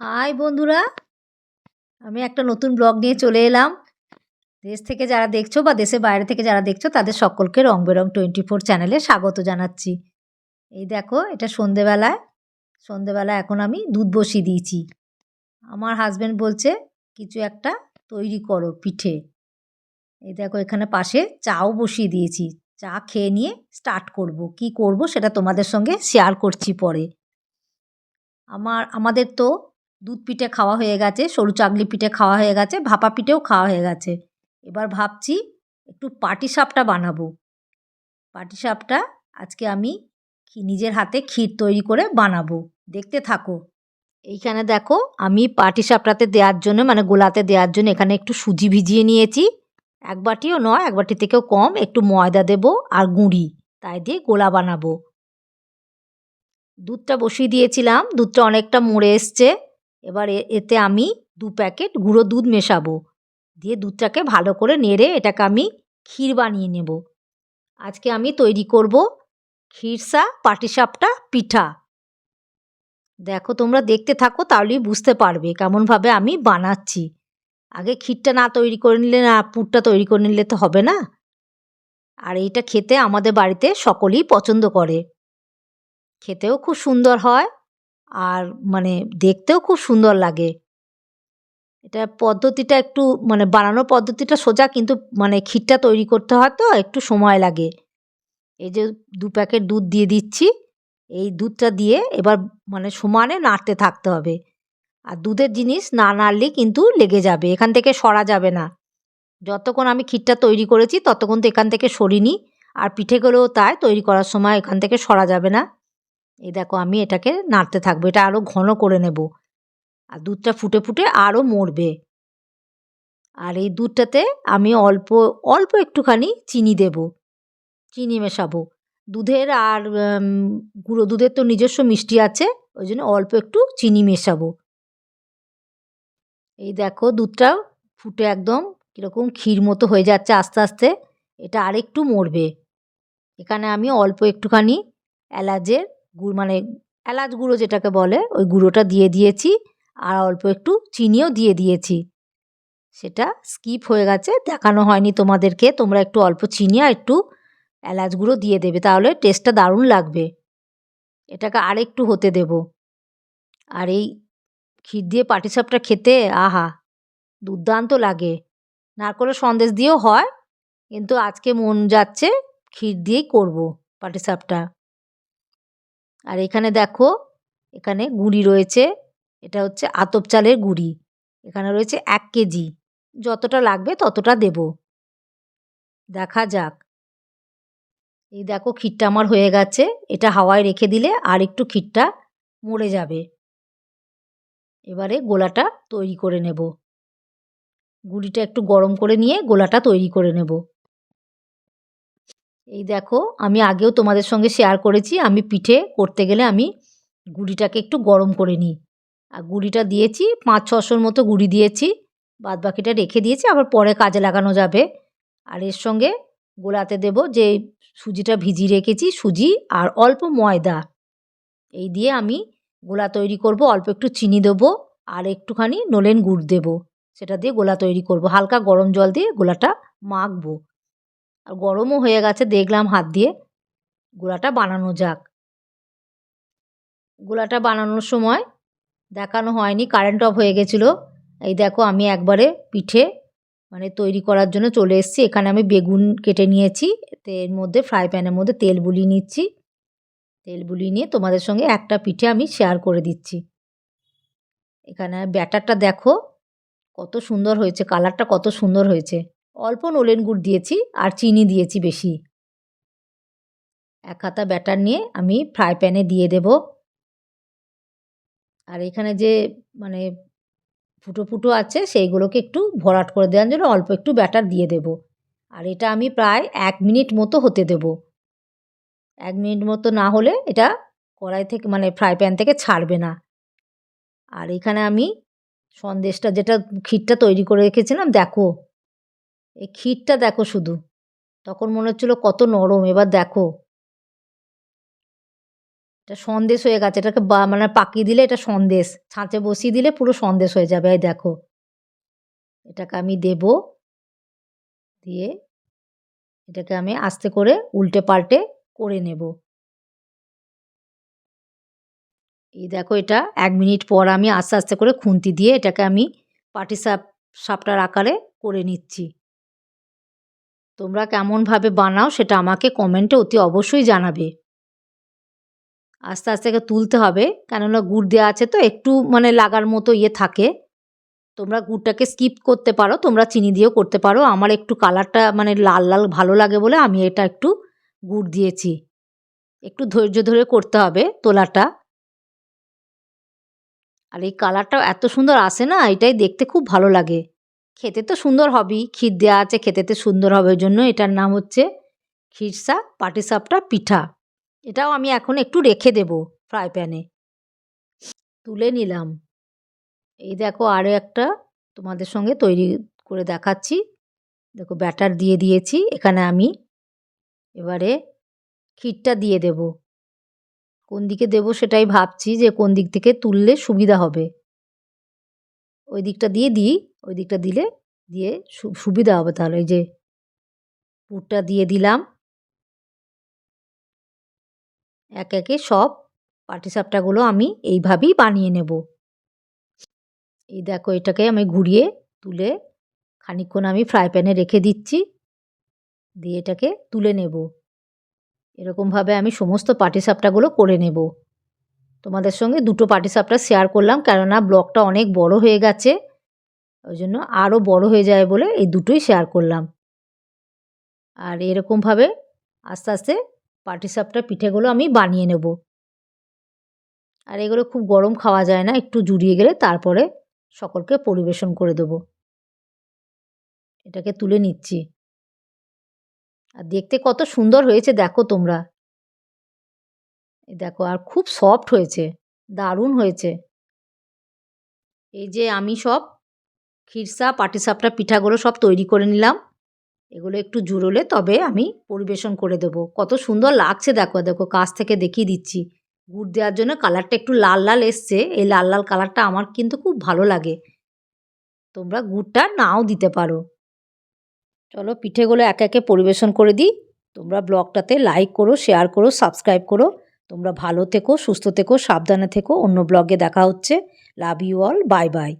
High বন্ধুরা, আমি একটা নতুন ব্লগ নিয়ে চলে এলাম। দেশ থেকে যারা দেখছ বা দেশের বাইরে থেকে যারা দেখছ, তাদের সকলকে রং বেরং টোয়েন্টি ফোর চ্যানেলে স্বাগত জানাচ্ছি। এই দেখো, এটা সন্ধেবেলায়। সন্ধেবেলা এখন আমি দুধ বসিয়ে দিয়েছি। আমার হাজব্যান্ড বলছে, কিছু একটা তৈরি করো পিঠে। এই দেখো, এখানে পাশে চাও বসিয়ে দিয়েছি। চা খেয়ে নিয়ে স্টার্ট করব। কি করব সেটা তোমাদের সঙ্গে শেয়ার করছি পরে। আমার, আমাদের তো দুধ পিঠে খাওয়া হয়ে গেছে, সরু চাগলি পিঠে খাওয়া হয়ে গেছে, ভাপা পিঠেও খাওয়া হয়ে গেছে। এবার ভাবছি একটু পাটিসাপটা বানাবো। পাটিসাপটা আজকে আমি নিজের হাতে ক্ষীর তৈরি করে বানাবো। দেখতে থাকো। এইখানে দেখো, আমি পাটিসাপটাতে দেওয়ার জন্য মানে গোলাতে দেওয়ার জন্য এখানে একটু সুজি ভিজিয়ে নিয়েছি। এক বাটিও নয়, এক বাটি থেকেও কম, একটু ময়দা দেবো আর গুঁড়ি, তাই দিয়ে গোলা বানাবো। দুধটা বসিয়ে দিয়েছিলাম, দুধটা অনেকটা মরে এসছে। এবার এতে আমি দু প্যাকেট গুঁড়ো দুধ মেশাবো। দিয়ে দুধটাকে ভালো করে নেড়ে এটাকে আমি ক্ষীর বানিয়ে নেব। আজকে আমি তৈরি করব ক্ষীরসা পাটিসাপটা পিঠা। দেখো তোমরা দেখতে থাকো তাহলেই বুঝতে পারবে কেমনভাবে আমি বানাচ্ছি। আগে ক্ষীরটা না তৈরি করে নিলে না, পুরটা তৈরি করে নিলে তো হবে না। আর এইটা খেতে আমাদের বাড়িতে সকলেই পছন্দ করে। খেতেও খুব সুন্দর হয়। আর মানে দেখতেও খুব সুন্দর লাগে। এটা পদ্ধতিটা একটু মানে বানানোর পদ্ধতিটা সোজা কিন্তু মানে ক্ষীরটা তৈরি করতে হয় তো একটু সময় লাগে। এই যে দু প্যাকেট দুধ দিয়ে দিচ্ছি। এই দুধটা দিয়ে এবার মানে সমানে নাড়তে থাকতে হবে। আর দুধের জিনিস না নাড়লে কিন্তু লেগে যাবে, এখান থেকে সরা যাবে না। যতক্ষণ আমি ক্ষীরটা তৈরি করেছি ততক্ষণ তো এখান থেকে সরিনি। আর পিঠেগুলোও তাই তৈরি করার সময় এখান থেকে সরা যাবে না। এই দেখো আমি এটাকে নাড়তে থাকব, এটা আরও ঘন করে নেব। আর দুধটা ফুটে ফুটে আরও মরবে। আর এই দুধটাতে আমি অল্প অল্প একটুখানি চিনি দেব। চিনি মেশাবো। দুধের আর গুঁড়ো দুধের তো নিজস্ব মিষ্টি আছে, ওই জন্য অল্প একটু চিনি মেশাবো। এই দেখো দুধটা ফুটে একদম কীরকম ক্ষীর মতো হয়ে যাচ্ছে আস্তে আস্তে, এটা আরেকটু মরবে। এখানে আমি অল্প একটুখানি এলাচের গুড় মানে এলাচ গুঁড়ো যেটাকে বলে, ওই গুঁড়োটা দিয়ে দিয়েছি। আর অল্প একটু চিনিও দিয়ে দিয়েছি। সেটা স্কিপ হয়ে গেছে, দেখানো হয়নি তোমাদেরকে। তোমরা একটু অল্প চিনি আর একটু এলাচ গুঁড়ো দিয়ে দেবে, তাহলে টেস্টটা দারুণ লাগবে। এটাকে আর একটু হতে দেব। আর এই ক্ষীর দিয়ে পাটিসাপটা খেতে, আহা, দুর্দান্ত লাগে। নারকলের সন্দেশ দিয়েও হয়, কিন্তু আজকে মন যাচ্ছে ক্ষীর দিয়েই করব পাটিসাপটা আর এখানে দেখো, এখানে গুঁড়ি রয়েছে। এটা হচ্ছে আতপ চালের গুঁড়ি। এখানে রয়েছে এক কেজি। যতটা লাগবে ততটা দেব। দেখা যাক। এই দেখো ক্ষীরটা আমার হয়ে গেছে। এটা হাওয়ায় রেখে দিলে আর একটু ক্ষীরটা মরে যাবে। এবারে গোলাটা তৈরি করে নেব। গুঁড়িটা একটু গরম করে নিয়ে গোলাটা তৈরি করে নেব। এই দেখো, আমি আগেও তোমাদের সঙ্গে শেয়ার করেছি, আমি পিঠে করতে গেলে আমি গুঁড়িটাকে একটু গরম করে নিই। আর গুড়িটা দিয়েছি, পাঁচ ছশোর মতো গুঁড়ি দিয়েছি, বাদ বাকিটা রেখে দিয়েছি, আবার পরে কাজে লাগানো যাবে। আর এর সঙ্গে গোলাতে দেব যে সুজিটা ভিজিয়ে রেখেছি, সুজি আর অল্প ময়দা। এই দিয়ে আমি গোলা তৈরি করব, অল্প একটু চিনি দেবো আর একটুখানি নলেন গুড় দেবো। সেটা দিয়ে গোলা তৈরি করব, হালকা গরম জল দিয়ে গোলাটা মাখবো। আর গরমও হয়ে গেছে, দেখলাম হাত দিয়ে। গোলাটা বানানো যাক। গোলাটা বানানোর সময় দেখানো হয়নি কারেন্ট অফ হয়ে গেছিল। এই দেখো আমি একবারে পিঠে মানে তৈরি করার জন্য চলে এসেছি। এখানে আমি বেগুন কেটে নিয়েছি, এর মধ্যে ফ্রাই প্যানের মধ্যে তেল বুলিয়ে নিচ্ছি। তেল বুলিয়ে নিয়ে তোমাদের সঙ্গে একটা পিঠে আমি শেয়ার করে দিচ্ছি। এখানে ব্যাটারটা দেখো, কত সুন্দর হয়েছে কালারটা কত সুন্দর হয়েছে। অল্প নলেন গুড় দিয়েছি আর চিনি দিয়েছি বেশি। এক হাতা ব্যাটার নিয়ে আমি ফ্রাই প্যানে দিয়ে দেব। আর এখানে যে মানে ফুটো ফুটো আছে সেইগুলোকে একটু ভরাট করে দেওয়ার জন্য অল্প একটু ব্যাটার দিয়ে দেব। আর এটা আমি প্রায় এক মিনিট মতো হতে দেব। এক মিনিট মতো না হলে এটা কড়াই থেকে মানে ফ্রাই প্যান থেকে ছাড়বে না। আর এখানে আমি সন্দেশটা যেটা ক্ষীরটা তৈরি করে রেখেছিলাম, দেখো এই ক্ষীরটা দেখো শুধু। তখন মনে হচ্ছিল কত নরম, এবার দেখো। এটা সন্দেশ হয়ে গেছে, এটাকে বা মানে পাকিয়ে দিলে এটা সন্দেশ। ছাঁচে বসিয়ে দিলে পুরো সন্দেশ হয়ে যাবে, এই দেখো। এটাকে আমি দেব, দিয়ে এটাকে আমি আস্তে করে উল্টে পাল্টে করে নেব। এই দেখো এটা এক মিনিট পর আমি আস্তে আস্তে করে খুন্তি দিয়ে এটাকে আমি পাটি সাপ সাপটার আকারে করে নিচ্ছি। তোমরা কেমনভাবে বানাও সেটা আমাকে কমেন্টে অতি অবশ্যই জানাবে। আস্তে আস্তে তুলতে হবে, কেননা গুড় দেওয়া আছে তো, একটু মানে লাগার মতো ইয়ে থাকে। তোমরা গুড়টাকে স্কিপ করতে পারো, তোমরা চিনি দিয়েও করতে পারো। আমার একটু কালারটা মানে লাল লাল ভালো লাগে বলে আমি এটা একটু গুড় দিয়েছি। একটু ধৈর্য ধরে করতে হবে তোলাটা। আর এই কালারটাও এত সুন্দর আসে না, এটাই দেখতে খুব ভালো লাগে। খেতে তো সুন্দর হবেই। ক্ষীর দেওয়া আছে, খেতে তো সুন্দর হবে। জন্য এটার নাম হচ্ছে ক্ষীরসা পাটিসাপটা পিঠা। এটাও আমি এখন একটু রেখে দেব ফ্রাই প্যানে। তুলে নিলাম। এই দেখো আরও একটা তোমাদের সঙ্গে তৈরি করে দেখাচ্ছি। দেখো ব্যাটার দিয়ে দিয়েছি, এখানে আমি এবারে ক্ষীরটা দিয়ে দেব। কোন দিকে দেব সেটাই ভাবছি যে কোন দিক থেকে তুললে সুবিধা হবে। ওই দিকটা দিয়ে দিই। ওই দিকটা দিলে দিয়ে সুবিধা হবে তাহলে। এই যে পুরটা দিয়ে দিলাম। এক একে সব পাটিসাপটাগুলো আমি এইভাবেই বানিয়ে নেব। এই দেখো এটাকে আমি ঘুরিয়ে তুলে খানিকক্ষণ আমি ফ্রাই প্যানে রেখে দিচ্ছি। দিয়ে এটাকে তুলে নেব। এরকমভাবে আমি সমস্ত পাটিসাপটাগুলো করে নেব। তোমাদের সঙ্গে দুটো পাটিসাপটা শেয়ার করলাম কেননা ব্লগটা অনেক বড় হয়ে গেছে। ওই জন্য আরও বড় হয়ে যায় বলে এই দুটোই শেয়ার করলাম। আর এরকমভাবে আস্তে আস্তে পাটিসাপটা পিঠেগুলো আমি বানিয়ে নেব। আর এগুলো খুব গরম খাওয়া যায় না, একটু জুড়িয়ে গেলে তারপরে সকলকে পরিবেশন করে দেব। এটাকে তুলে নিচ্ছি। আর দেখতে কত সুন্দর হয়েছে দেখো তোমরা। দেখো, আর খুব সফট হয়েছে, দারুণ হয়েছে। এই যে আমি সব খিরসা পাটিসাপটা পিঠাগুলো সব তৈরি করে নিলাম। এগুলো একটু জুড়োলে তবে আমি পরিবেশন করে দেবো। কত সুন্দর লাগছে দেখো দেখো, কাছ থেকে দেখিয়ে দিচ্ছি। গুড় দেওয়ার জন্য কালারটা একটু লাল লাল এসছে। এই লাল লাল কালারটা আমার কিন্তু খুব ভালো লাগে। তোমরা গুড়টা নাও দিতে পারো। চলো পিঠেগুলো একে একে পরিবেশন করে দিই। তোমরা ব্লগটাতে লাইক করো, শেয়ার করো, সাবস্ক্রাইব করো। তোমরা ভালো থেকো, সুস্থ থেকো, সাবধানে থেকো। অন্য ব্লগে দেখা হচ্ছে। Love you all, bye bye.